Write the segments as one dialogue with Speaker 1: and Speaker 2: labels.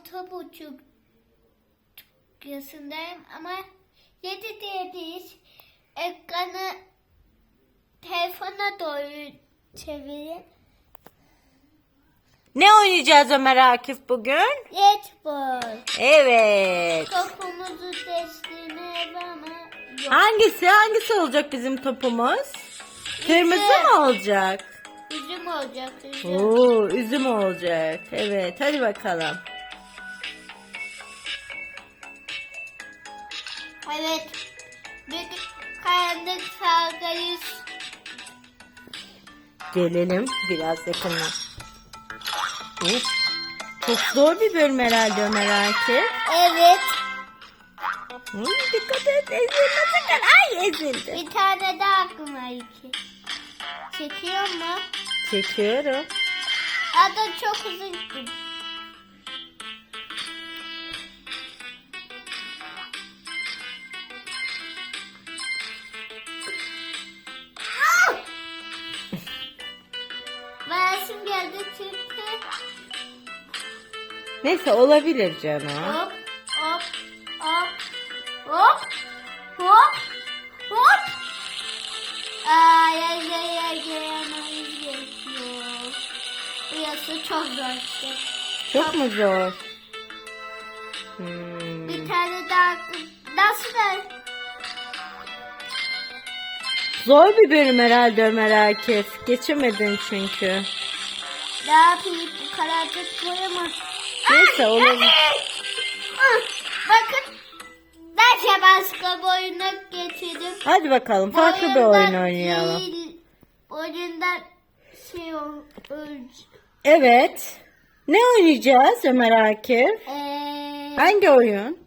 Speaker 1: altı buçuk yaşındayım ama yedi diye değil. Ekranı telefona doğru çevirin.
Speaker 2: Ne oynayacağız Ömer Akif bugün?
Speaker 1: Netball.
Speaker 2: Evet.
Speaker 1: Topumuzu teslim ama yok.
Speaker 2: Hangisi? Hangisi olacak bizim topumuz? Kırmızı mı olacak?
Speaker 1: Üzüm olacak üzüm.
Speaker 2: Oo, üzüm olacak. Evet, hadi bakalım.
Speaker 1: Evet. Bir karanlık sağdayız.
Speaker 2: Gelelim biraz yakına. Of, çok zor bir bölüm herhalde Ömer Akif.
Speaker 1: Evet.
Speaker 2: Hı, dikkat et, ezilme sakın. Ay ezildi.
Speaker 1: Bir tane daha aklıma iki. Çekiyor mu?
Speaker 2: Çekiyorum.
Speaker 1: Adı çok uzun. Ah! Resim geldi çıktı.
Speaker 2: Neyse olabilir canım.
Speaker 1: Hop hop hop hop hop hop. Ay ay ay ay yanamayız geçiyor. Burası çok zor işte.
Speaker 2: Çok mu zor? Hmm.
Speaker 1: Bir tane daha nasıl?
Speaker 2: Zor bir bölüm herhalde Ömer Akif. Geçemedin çünkü.
Speaker 1: Ne yapayım bu kadarcık boyama.
Speaker 2: Neyse olabilir.
Speaker 1: Bakın. Derse başka boyuna getirdim.
Speaker 2: Hadi bakalım farklı bir oyun
Speaker 1: Oyundan
Speaker 2: oynayalım.
Speaker 1: Değil, oyundan şey ol,
Speaker 2: Evet. Ne oynayacağız Ömer Akif?
Speaker 1: Eee,
Speaker 2: Hangi oyun?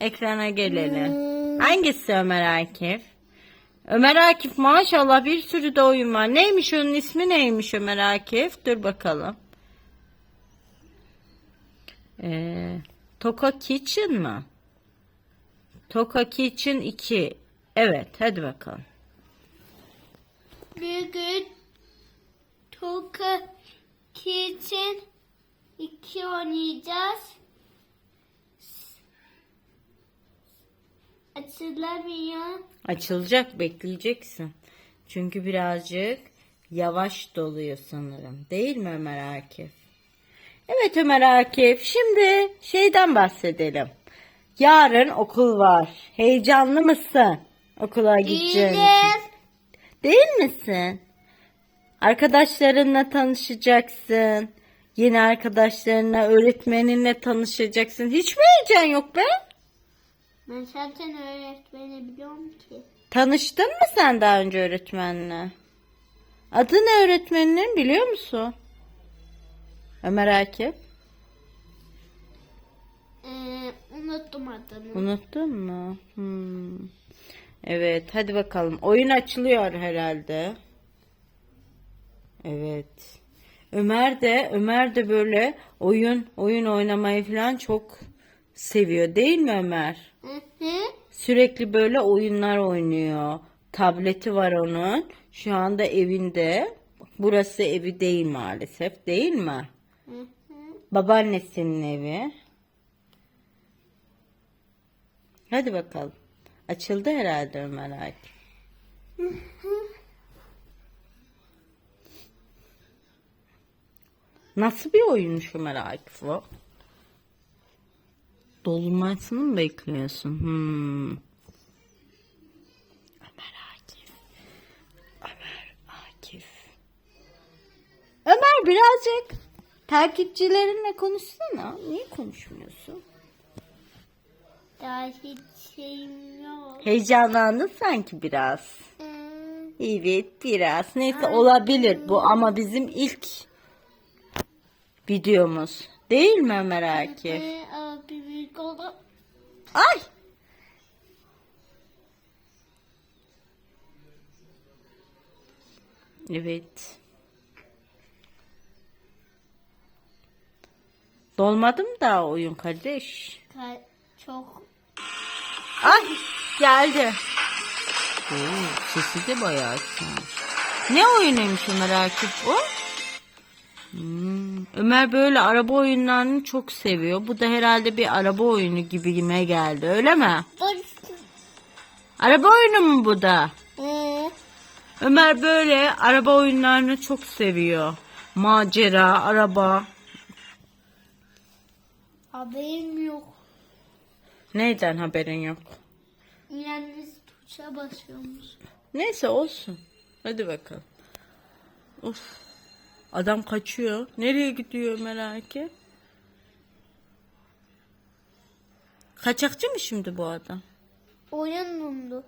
Speaker 2: Ekrana gelelim.
Speaker 1: Hmm.
Speaker 2: Hangisi Ömer Akif? Ömer Akif maşallah bir sürü de oyun var. Neymiş onun ismi neymiş Ömer Akif? Dur bakalım. Ee, Toka Kitchen mı? Toka Kitchen 2. Evet hadi bakalım.
Speaker 1: bir gün Toka için iki oynayacağız. Açılamıyor.
Speaker 2: Açılacak bekleyeceksin. Çünkü birazcık yavaş doluyor sanırım. Değil mi Ömer Akif? Evet Ömer Akif. Şimdi şeyden bahsedelim. Yarın okul var. Heyecanlı mısın? Okula gideceğin için. Değil misin? Arkadaşlarınla tanışacaksın. Yeni arkadaşlarınla, öğretmeninle tanışacaksın. Hiç mi heyecan yok be?
Speaker 1: Ben zaten öğretmeni biliyorum ki.
Speaker 2: Tanıştın mı sen daha önce öğretmenle? Adı ne öğretmeninin biliyor musun? Ömer Akif.
Speaker 1: Ee, unuttum adını.
Speaker 2: Unuttun mu? Hmm. Evet hadi bakalım. Oyun açılıyor herhalde. Evet. Ömer de Ömer de böyle oyun oyun oynamayı falan çok seviyor değil mi Ömer?
Speaker 1: Hı hı.
Speaker 2: Sürekli böyle oyunlar oynuyor. Tableti var onun. Şu anda evinde. Burası evi değil maalesef değil mi?
Speaker 1: Hı hı.
Speaker 2: Babaannesinin evi. Hadi bakalım. Açıldı herhalde Ömer Akif. Nasıl bir oyunmuş Ömer Akif o? Dolmasını mı bekliyorsun? Hmm. Ömer Akif. Ömer Akif. Ömer birazcık takipçilerinle konuşsana. Niye konuşmuyorsun?
Speaker 1: Daha hiç şeyim yok.
Speaker 2: Heyecanlandın sanki biraz. Evet biraz. Neyse olabilir bu ama bizim ilk videomuz. Değil mi Ömer Akif?
Speaker 1: büyük oldu.
Speaker 2: Ay! Evet. Dolmadım da oyun kardeş.
Speaker 1: Ka- Çok
Speaker 2: Ay geldi. Oo, sesi de bayağı açmış. Ne oyunuymuş Ömer Akif o? Hmm. Ömer böyle araba oyunlarını çok seviyor. Bu da herhalde bir araba oyunu gibime geldi. Öyle mi? Araba oyunu mu bu da? Ömer böyle araba oyunlarını çok seviyor. Macera, araba.
Speaker 1: haberim yok.
Speaker 2: Neyden haberin yok?
Speaker 1: Biz tuşa basıyormuş.
Speaker 2: Neyse olsun. Hadi bakalım. Of. Adam kaçıyor. Nereye gidiyor merak et. Kaçakçı mı şimdi bu adam?
Speaker 1: Oyun dondu.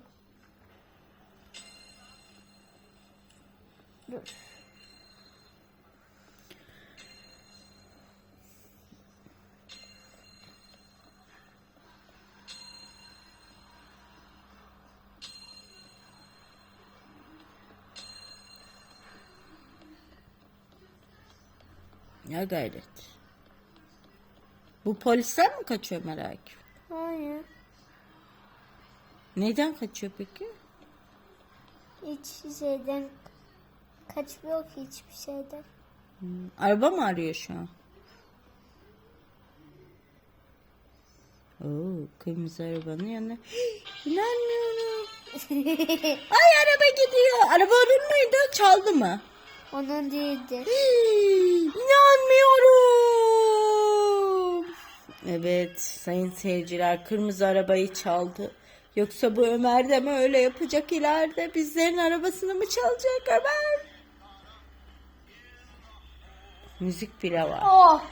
Speaker 1: Dur.
Speaker 2: Ya gayret. Bu polisler mi kaçıyor merak.
Speaker 1: Hayır.
Speaker 2: Neyden kaçıyor peki?
Speaker 1: Hiç şeyden kaçmıyor ki hiçbir şeyden.
Speaker 2: Araba mı arıyor şu an? Oo, kırmızı arabanın yanına. İnanmıyorum. Ay araba gidiyor. Araba onun muydu? Çaldı mı?
Speaker 1: Onun değildi.
Speaker 2: İnanmıyorum. Evet sayın seyirciler kırmızı arabayı çaldı. Yoksa bu Ömer de mi öyle yapacak ileride? Bizlerin arabasını mı çalacak Ömer? Müzik bile var.
Speaker 1: Oh!